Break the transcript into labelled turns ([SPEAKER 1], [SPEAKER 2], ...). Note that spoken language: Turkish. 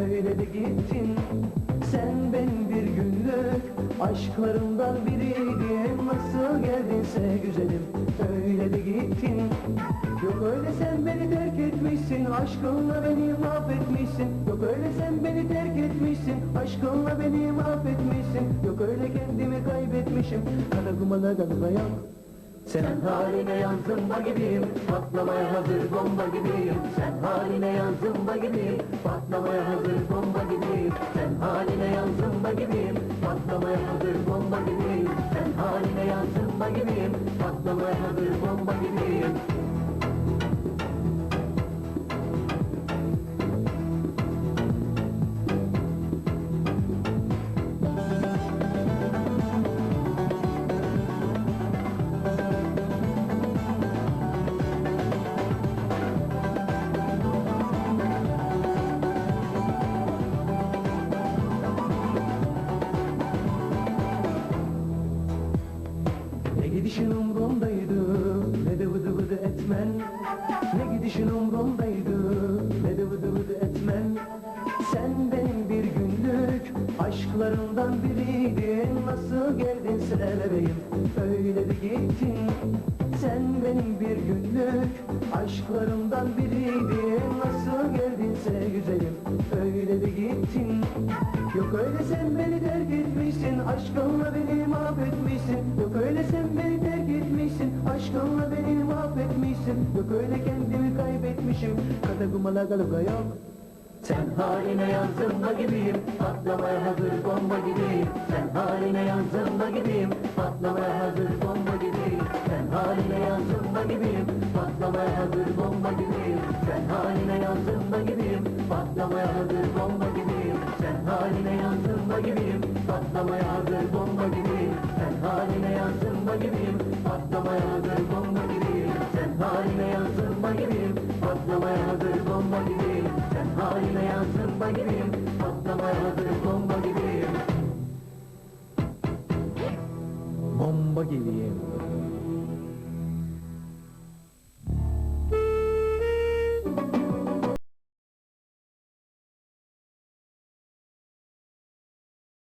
[SPEAKER 1] Öyle de gittin. Sen benim bir günlük aşklarımdan biriydin Nasıl geldinse güzelim öyle de gittin. Yok öyle sen beni terk etmişsin Aşkınla beni mahvetmişsin. Yok öyle sen beni terk etmişsin Aşkınla beni mahvetmişsin. Yok öyle kendimi kaybetmişim. Kara kumana galiba yok sen haline yansımba gibiyim Patlamaya hazır bomba gibiyim. Sen haline yansımba gibiyim Patlamaya hazır bomba gibiyim. Sen haline yansımba gibiyim Patlamaya hazır bomba gibiyim. Sen haline yansımba gibiyim Patlamaya hazır bomba gibiyim gidişin umrumdaydı Ne de vıdı vıdı etmen. Ne gidişin umrumdaydı Ne de vıdı vıdı etmen. Sen benim bir günlük Aşklarımdan biriydin. Nasıl geldin bebeğim Öyle de gittin. Sen benim bir günlük Aşklarımdan biriydin. Nasıl geldinse güzelim? Öyle de gittin. Yok öyle sen beni terk etmişsin. Aşkınla beni mahvetmişsin Yok öyle kendimi kaybetmişim. Kata kumala galuga yok. Sen haline yansımba gibiyim. Patlamaya hazır bomba gibiyim. Sen haline yansımba gibiyim. Patlamaya hazır bomba gibiyim. Sen haline yansımba gibiyim. Patlamaya hazır bomba gibiyim. Sen haline yansımba gibiyim. Patlamaya hazır bomba gibiyim. Sen haline yansımba gibiyim. Patlamaya hazır bomba gibiyim Patlamaya hazır bomba gibiyim Sen haline yansımba gibiyim Patlamaya hazır bomba gibiyim Bomba gibiyim